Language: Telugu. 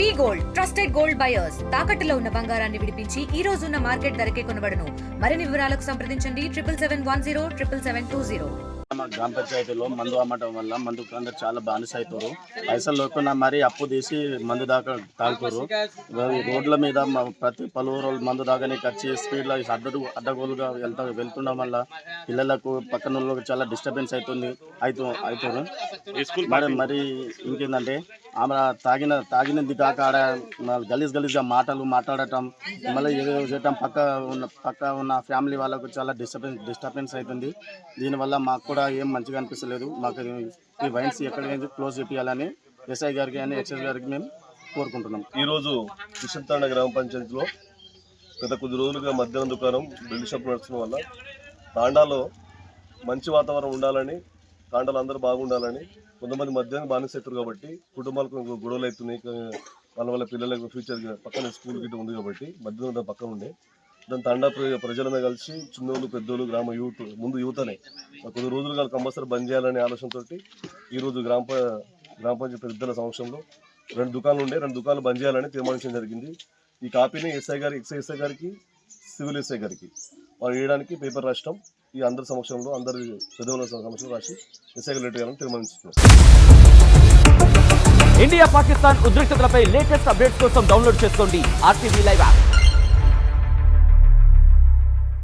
We gold trusted gold buyers తాకట్టులో ఉన్న బంగారాన్ని విడిపించి ఈ రోజు ఉన్న మార్కెట్ ధరకే కొనబడను. మరిన్ని వివరాలకు సంప్రదించండి triple seven one zero triple seven two zero. మా గ్రామ పంచాయతీలో మందు అమ్మటం వల్ల మందు అందరు చాలా బానిస అవుతారు పైసలు లేకుండా మరి అప్పు తీసి మందు దాకా తాగుతారు. రోడ్ల మీద ప్రతి పలువురు మందు దాకానికి వచ్చి స్పీడ్లో అడ్డు అడ్డగోలుగా వెళ్తా వెళ్తుండడం వల్ల పిల్లలకు పక్కన వాళ్ళకి చాలా డిస్టర్బెన్స్ అవుతుంది అవుతూ అవుతారు. మరి మరి ఇంకేందంటే ఆమె తాగిన తాగినది కాక ఆడ గలీజ్ గలీజ్గా మాటలు మాట్లాడటం మళ్ళీ ఏదో చేయటం పక్క ఉన్న పక్క ఉన్న ఫ్యామిలీ వాళ్ళకు చాలా డిస్టర్బెన్స్ డిస్టర్బెన్స్ అవుతుంది. దీనివల్ల మాకు కూడా ఏం మంచిగా అనిపిస్తలేదు. మాకు ఈ వైన్స్ ఎక్కడికైనా క్లోజ్ చేయాలని ఎస్ఐ గారికి అని హెచ్ఎస్ గారికి మేము కోరుకుంటున్నాం. ఈరోజు కిషన్తాండ గ్రామ పంచాయతీలో గత కొద్ది రోజులుగా మధ్యాహ్నం దుకాణం బిల్డ్ షాప్ నడుచడం వల్ల తాండాలో మంచి వాతావరణం ఉండాలని తాండాలు అందరూ బాగుండాలని కొంతమంది మధ్యాహ్నం బానిసెత్తారు కాబట్టి కుటుంబాలకు గొడవలు అవుతున్నాయి. వాళ్ళ వల్ల పిల్లలకు ఫ్యూచర్ పక్కన స్కూల్ గిట్ట ఉంది కాబట్టి మధ్యాహ్నం పక్కన ఉండే. దాని తండా ప్రజలనే కలిసి చిన్నోళ్ళు పెద్దోళ్ళు గ్రామ యూత్ ముందు యువతనే. కొద్ది రోజులు కాదు కంపల్సరీ బంద్ చేయాలనే ఆలోచనతో ఈరోజు గ్రామ గ్రామ పంచాయతీ పెద్దల సంవత్సరంలో రెండు దుకాణాలు ఉండే. రెండు దుకాణాలు బంద్ చేయాలని తీర్మానించడం జరిగింది. ఈ కాపీని ఎస్ఐ గారి ఎక్సై ఎస్ఐ గారికి సివిల్ ఎస్ఐ గారికి. వాళ్ళు వేయడానికి పేపర్ రాష్ట్రం ఈ అందరి సమక్షంలో అందరి పెద్దల సమక్షంలో రాసి ఎస్ఐ గారు లెటర్ చేయాలని ఇండియా పాకిస్తాన్ ఉద్రిక్తతలపై లేటెస్ట్ అప్డేట్స్ కోసం డౌన్లోడ్ చేసుకోండి ఆర్టీవీ లైవ్ యాప్.